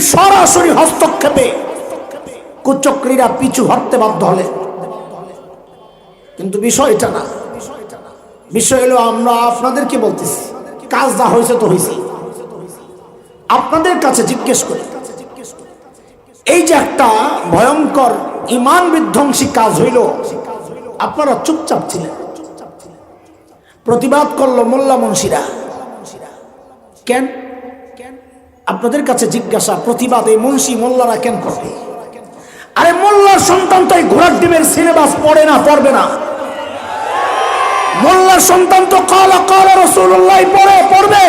সরাসরি হস্তক্ষেপে কুচক্রীরা পিছু হটতে বাধ্য হলে। কিন্তু বিষয় এটা না। বিষয় হলো আমরা আপনাদেরকে বলতেছি, কাজ যা হয়েছে তো হয়েছে। আপনাদের কাছে জিজ্ঞেস করি, এই যে একটা ভয়ঙ্কর ইমান বিধ্বংসী কাজ হইল, আপনারা চুপচাপ ছিলেন। প্রতিবাদ করল মোল্লা মুন্সিরা। কেন? আপনাদের কাছে জিজ্ঞাসা, প্রতিবাদ এই মুন্সি মোল্লারা কেন করবে? আরে মোল্লার সন্তান তো এই ঘোড়ার ডিমের সিলেবাস পড়ে না, পড়বে না। মোল্লার সন্তান তো কালা কালা রসুল্লাহ পড়ে, পড়বে।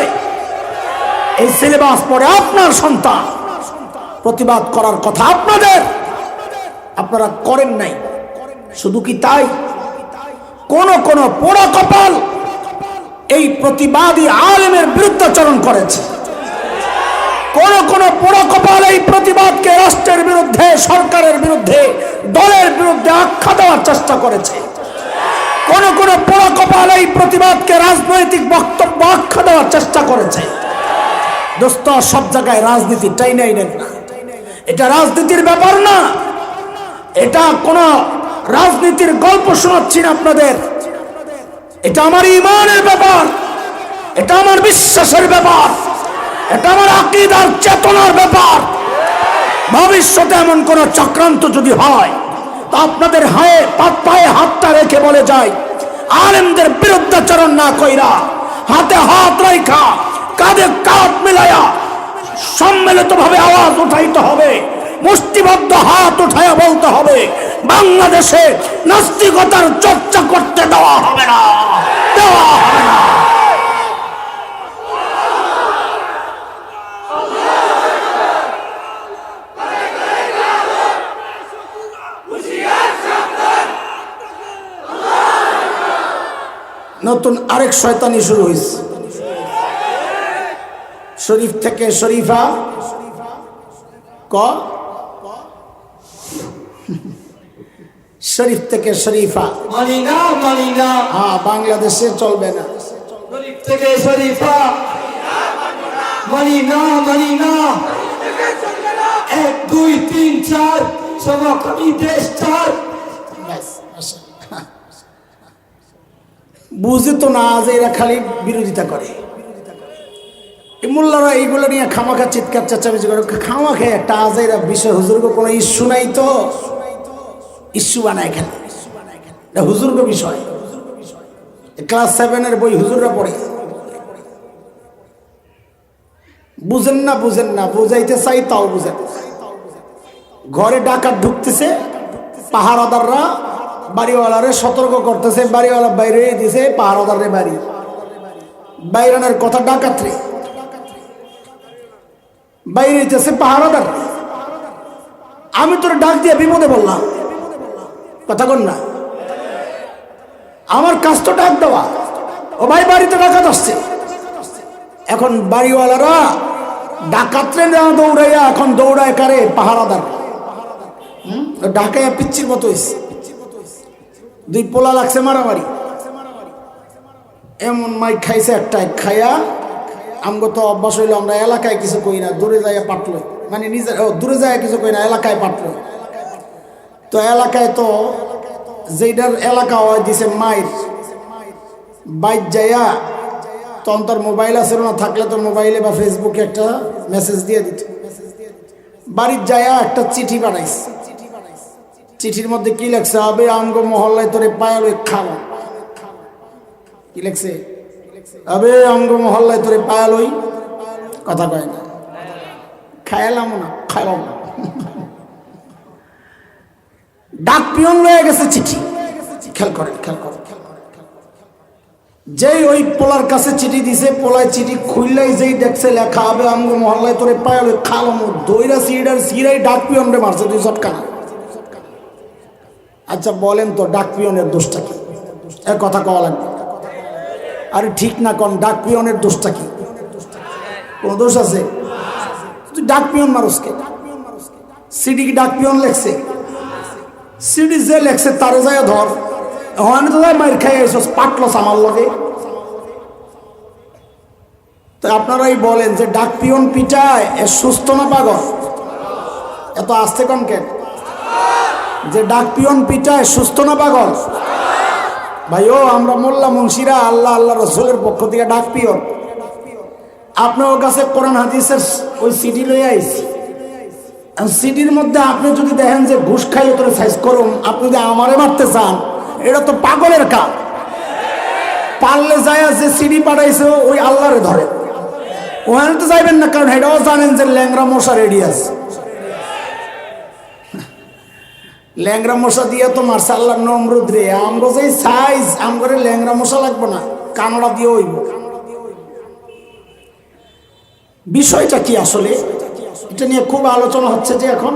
এই সিলেবাস পড়ে আপনার সন্তান। প্রতিবাদ করার কথা আপনাদের। আপনারা করেন নাই। শুধু কি তাই? কোন কোন পোড়া কপাল এই প্রতিবাদী আলেমের বিরুদ্ধাচরণ করেছে। কোন কোন পোড়া কপাল এই প্রতিবাদকে রাষ্ট্রের বিরুদ্ধে, সরকারের বিরুদ্ধে, দলের বিরুদ্ধে আখ্যা দেওয়ার চেষ্টা করেছে। কোন কোন পোড়া কপাল এই প্রতিবাদকে রাজনৈতিক বক্তব্য, আখ্যা দেওয়ার চেষ্টা করেছে। দোস্ত, সব জায়গায় রাজনীতি টাই নাই নেন না। এটা রাজনীতির ব্যাপার না। এটা কোন রাজনীতির গল্প শোনাচ্ছি না আপনাদের। এটা আমার ইমানের ব্যাপার। এটা আমার বিশ্বাসের ব্যাপার। এটা আমার আকিদার চেতনার ব্যাপার। ভবিষ্যতে এমন কোন চক্রান্ত যদি হয়, তা আপনাদের হায়ে পাত পায়ে হাতটা রেখে বলে যায় আলেমদের বিরুদ্ধাচরণ না কইরা, হাতে হাত রেখা কাঁধে কাঁধ মিলাইয়া সম্মিলিত ভাবে আওয়াজ উঠাইতে হবে, মুষ্টিবদ্ধ হাত উঠাইয়া বলতে হবে, বাংলাদেশে নাস্তিকতার চর্চা করতে দেওয়া হবে না, দেওয়া হবে নতুন আরেক শয়তানি শুরু হয়েছে শরীফ থেকে শরীফা ক? শরীফ থেকে শরীফা। হ্যাঁ বাংলাদেশে চলবে না। শরীফ থেকে শরীফা। মানি না এক দুই তিন চার। সমকামী দেশ চার। ব্যাস, আসেন। বুঝে তো না যে এরা খালি বিরোধিতা করে। মোল্লারা এইগুলো নিয়ে খামাখা, চিৎকার, চেঁচামেচি করে খামা খেয়ে একটা আজ এরা বিষয় হুজুরকে কোনো ইস্যু নাই তো? ইস্যু বানায় খেলে এটা হুজুর্গ বিষয়। ক্লাস সেভেনের বই হুজুররা পড়ে। বুঝেন না বুঝেন না, বুঝাইতে চাই তাও বুঝেন। ঘরে ডাকাত ঢুকতেছে, পাহারাদাররা বাড়িওয়ালারে সতর্ক করতেছে, বাড়িওয়ালা বাইরে দিছে, পাহারাদারে বাড়ি। বাইরানের কথা ডাকাত রে বাইরে দিতেছে পাহারাদার। আমি তোর ডাক দিয়ে বিপদে বললাম কথা কন না। আমার কাজ তো ডাক দেওয়া। ও ভাই, বাড়িতে ডাকাত আসছে। এখন বাড়িওয়ালারা ডাকাতরে না দৌড়াইয়া এখন দৌড়ায় কারে? পাহারাদার? ও পিচ্ছির মতো হয়েছে দুই পোলা লাগছে মারামারি। এমন মাইক খাইছে একটা খাইয়া আমগো তো অভ্যাস হইল, আমরা এলাকায় কিছু কই না, দূরে যাইয়া পাটলো মানে নিজের দূরে যাইয়া কিছু কই না, এলাকায় পাটলো তো এলাকায় তো যেটার এলাকা হয়, দিছে মাইর। বাইক যাইয়া তখন তোর মোবাইল আছে না, থাকলে তো মোবাইলে বা ফেসবুকে একটা মেসেজ দিয়ে দিত। বাড়ির যাইয়া একটা চিঠি পাঠাইছে চিঠির মধ্যে কি লেখছে? আবে আমগো মহল্লায় তোরে পায়াল খাওয়া। কি লেখছে? আবে আমগো মহল্লায় তোরে পায়াল ওই কথা কয় না। খায়ালাম না, খাইলাম না। ডাক পিয়ন লয়ে গেছে চিঠি। খেয়াল করেন খেয়াল করেন। যেই ওই পোলার কাছে চিঠি দিছে, পোলায় চিঠি খুললেই যেই দেখছে লেখা হবে আমগো মহল্লায় তোরে পায়াল ওই খালাম দইরা, সিডার সিরাই ডাক পিয়ন রে মারছে, দুই চটকানা আচ্ছা বলেন তো, ডাক পিয়নের দোষটা কি? এর কথা কওয়া লাগবে। আরে ঠিক না কন, ডাক পিয়নের দোষটা কি? কোন দোষ আছে? তুই ডাক পিয়ন মানুষকে সিডি কি ডাক পিয়ন লেখছে? সিডি যে লেখছে তারে যায় ধর। হন তো যায় মার খাই এসো পাটলস আমার লগে। তো আপনারাই বলেন যে ডাক পিয়ন পিটায়, এ সুস্থ না পাগল? এত আসতে কন কেন? যে ডাক পিয়ন পিটায়, সুস্থ না পাগল? ভাই, ও আমরা মোল্লা মুন্সিরা, আল্লাহ আল্লাহ রসুলের পক্ষ থেকে ডাক পিয়ন। আপনার কাছে কোরআন হাদিসের ওই সিডি লই আইছি। সিডির মধ্যে আপনি যদি দেখেন যে ঘুষ খাই তোরে সাইজ করুন, আপনি যদি আমারে মারতে চান, এটা তো পাগলের কাজ। পারলে যায় যে সিডি পাঠাইছে, ওই আল্লাহরে ধরে। ওখানে তো যাইবেন না, কারণ এটাও জানেন যে ল্যাংরা মশা রেডি আছে। ল্যাংরা মশা দিয়ে তো মারছে আল্লাহ নমরুদ রে। যে সাইজ আমগরে ল্যাংরা মশা লাগবে না কানড়া দিয়ে হইব। বিষয়টা কি আসলে? এটা নিয়ে খুব আলোচনা হচ্ছে যে এখন।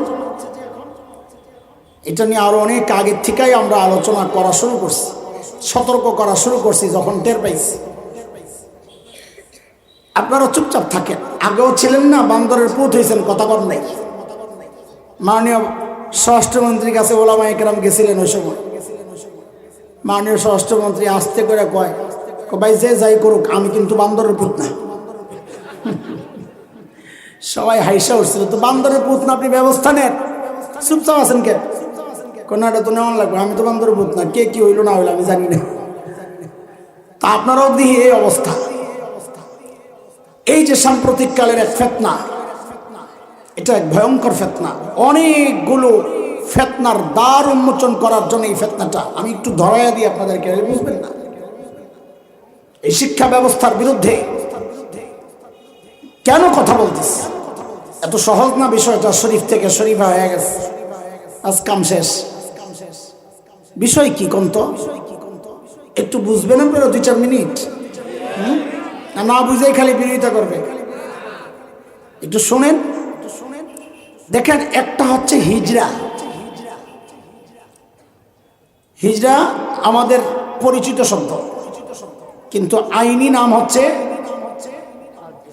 এটা নিয়ে আরও অনেক আগের থেকেই আমরা আলোচনা করা শুরু করছি, সতর্ক করা শুরু করছি যখন টের পাইছি। আপনারা চুপচাপ থাকেন, আগেও ছিলেন না, বান্দরের পুত হয়েছেন কথা বল নাই। মাননীয় স্বরাষ্ট্রমন্ত্রীর কাছে ওলামা একরাম গেছিলেন ওই সময়। মাননীয় স্বরাষ্ট্রমন্ত্রী আসতে করে কয় ভাই, যে যাই করুক, আমি কিন্তু বান্দরের পুত না। সবাই হাইসা উঠছিল, তো বান্দরের পুত না, আপনি ব্যবস্থা নেন। চুপচাপ আছেন কেন? কোনটা তো নেওয়া লাগবে, আমি তো বান্দরের পুত না, কে কি হইল না হইল আমি জানি না। তা আপনারাও দিহি এই অবস্থা। এই যে সাম্প্রতিক কালের এক ফেতনা এটা এক ভয়ঙ্কর ফেতনা। অনেকগুলো ফেতনার দ্বার উন্মোচন করার জন্য এই ফেতনাটা। আমি একটু ধরাইয়া দিই আপনাদেরকে, বুঝবেন না? এই শিক্ষা ব্যবস্থার বিরুদ্ধে কেন কথা বলতেছি? এত সহজ না বিষয়টা? শরীফ থেকে শরীফা হয়ে গেছে। আজ কাম শেষ। বিষয় কি কন্ত একটু বুঝবেন আপনারা, দুই চার মিনিট। না বুঝেই খালি বিরোধিতা করবে। একটু শোনেন। দেখেন, একটা হচ্ছে হিজরা। হিজরা আমাদের পরিচিত শব্দ কিন্তু আইনি নাম হচ্ছে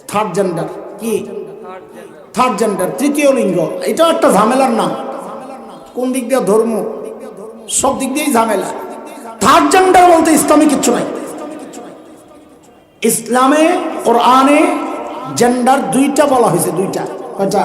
থার্ড জেন্ডার কি? থার্ড জেন্ডার তৃতীয় লিঙ্গ। এটাও একটা ঝামেলার নাম। কোন দিক দিয়ে ধর্ম? সব দিক দিয়েই ঝামেলা। থার্ড জেন্ডার বলতে ইসলামে কিচ্ছু নাই। ইসলামে, কোরআনে জেন্ডার দুইটা বলা হয়েছে, দুইটা। কয়টা?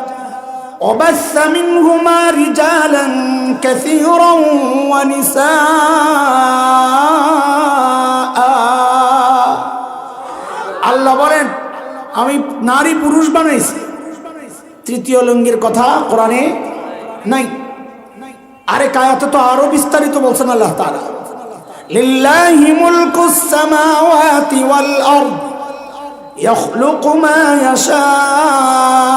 وبث منهما رجالا كثيرا ونساء আল্লাহ বলেন আমি নারী পুরুষ বানাইছি তৃতীয় লিঙ্গের কথা কোরআনে নাই আরে কায়াতে তো আরো বিস্তারিত বলছেন আল্লাহ তাআলা লিল্লাহি মুলকুস সামাওয়াতি ওয়াল আরদ يخلق ما يشاء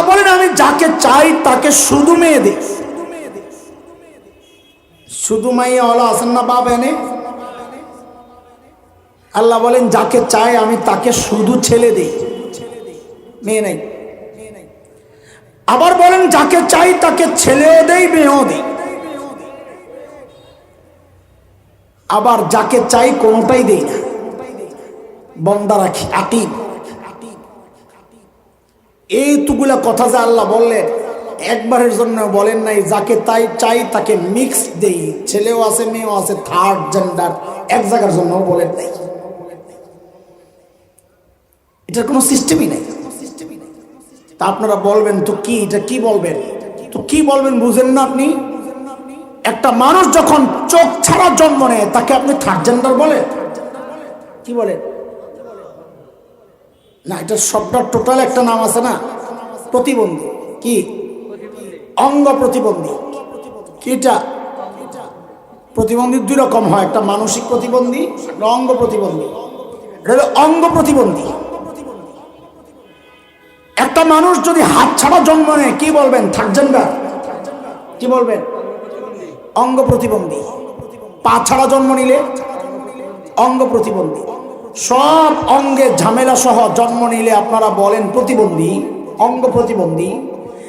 আল্লাহ বলেন, আমি যাকে চাই তাকে শুধু মেয়ে দিই শুধু মাইয়া হলো আছেন না, বাপ এনে। আল্লাহ বলেন, যাকে চাই আমি তাকে শুধু ছেলে দিই মেয়ে নেই। আবার বলেন, যাকে চাই তাকে ছেলেও দেই, মেয়েও দেই। আবার, যাকে চাই কোনোটাই দেই না। বন্দা রাখি, আকিব। এইটুকুলা কথা যে আল্লাহ বললেন, একবারের জন্য বলেন নাই, যাকে তাই চাই তাকে মিক্স দেই। ছেলেও আছে, মেয়েও আছে থার্ড জেন্ডার এক জায়গার জন্য বলেন নাই। এটার কোনো সিস্টেমই নাই। তা আপনারা বলবেন, তো কি, এটা কি বলবেন? তো কি বলবেন বুঝেন না আপনি। একটা মানুষ যখন চোখ ছাড়া জন্ম নেয়, তাকে আপনি থার্ড জেন্ডার বলেন। কি বলেন? না, এটা সবটা টোটাল একটা নাম আছে না? প্রতিবন্ধী। কি? অঙ্গ প্রতিবন্ধী। কিটা? প্রতিবন্ধী দুই রকম হয়, একটা মানসিক প্রতিবন্ধী অঙ্গ প্রতিবন্ধী। এটা অঙ্গ প্রতিবন্ধী। একটা মানুষ যদি হাত ছাড়া জন্ম নেয়, কি বলবেন? Third gender? কি বলবেন? অঙ্গ প্রতিবন্ধী। পা ছাড়া জন্ম নিলে অঙ্গ প্রতিবন্ধী। সব অঙ্গে ঝামেলা সহ জন্ম নিলে আপনারা বলেন প্রতিবন্ধী, অঙ্গ প্রতিবন্ধী।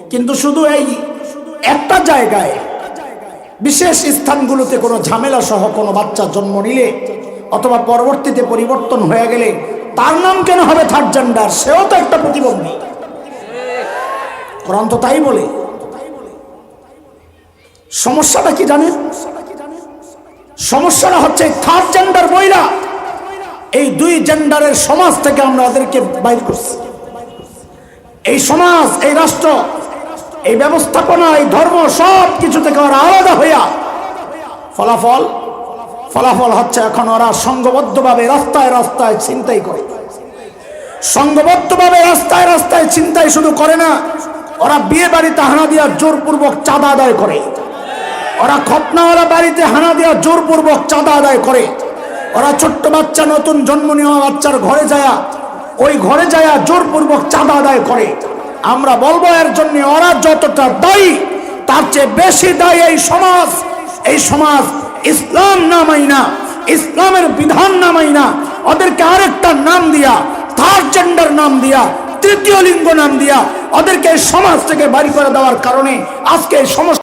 কিন্তু শুধু এই একটা জায়গায়, বিশেষ স্থানগুলোতে কোনো ঝামেলা সহ কোনো বাচ্চা জন্ম নিলে অথবা পরবর্তীতে পরিবর্তন হয়ে গেলে তার নাম কেন হবে থার্ড জেন্ডার সেও তো একটা প্রতিবন্ধী। তো তাই বলে। সমস্যাটা কি জানেন? সমস্যাটা হচ্ছে থার্ড জেন্ডার বইরা এই দুই জেন্ডারের সমাজ থেকে আমরা ওদেরকে বাইর করছি। এই সমাজ, এই রাষ্ট্র, এই ব্যবস্থাপনা, এই ধর্ম সব কিছু থেকে ওরা আলাদা হইয়া ফলাফল ফলাফল হচ্ছে এখন ওরা সংঘবদ্ধভাবে রাস্তায় রাস্তায় চিন্তাই করে। সংঘবদ্ধভাবে রাস্তায় রাস্তায় চিন্তাই শুধু করে না, ওরা বিয়ে বাড়িতে হানা দিয়া জোরপূর্বক চাঁদা আদায় করে। ওরা খতনাওয়ালা বাড়িতে হানা দিয়া জোরপূর্বক চাঁদা আদায় করে। ওরা ছোট্ট বাচ্চা, নতুন জন্ম নেওয়া বাচ্চার ঘরে যায়া, ওই ঘরে যায়া, জোরপূর্বক চাঁদা আদায় করে। আমরা বলব এর জন্য ওরা যতটা দায়ী, তার চেয়ে বেশি দায়ী এই সমাজ। এই সমাজ ইসলাম নামাই না, ইসলামের বিধান নামাই না। ওদেরকে আরেকটা নাম দিয়া থার্ড জেন্ডার নাম দিয়া, তৃতীয় লিঙ্গ নাম দিয়া, ওদেরকে সমাজ থেকে বাড়ি করে দেওয়ার কারণে আজকে এই সমস্ত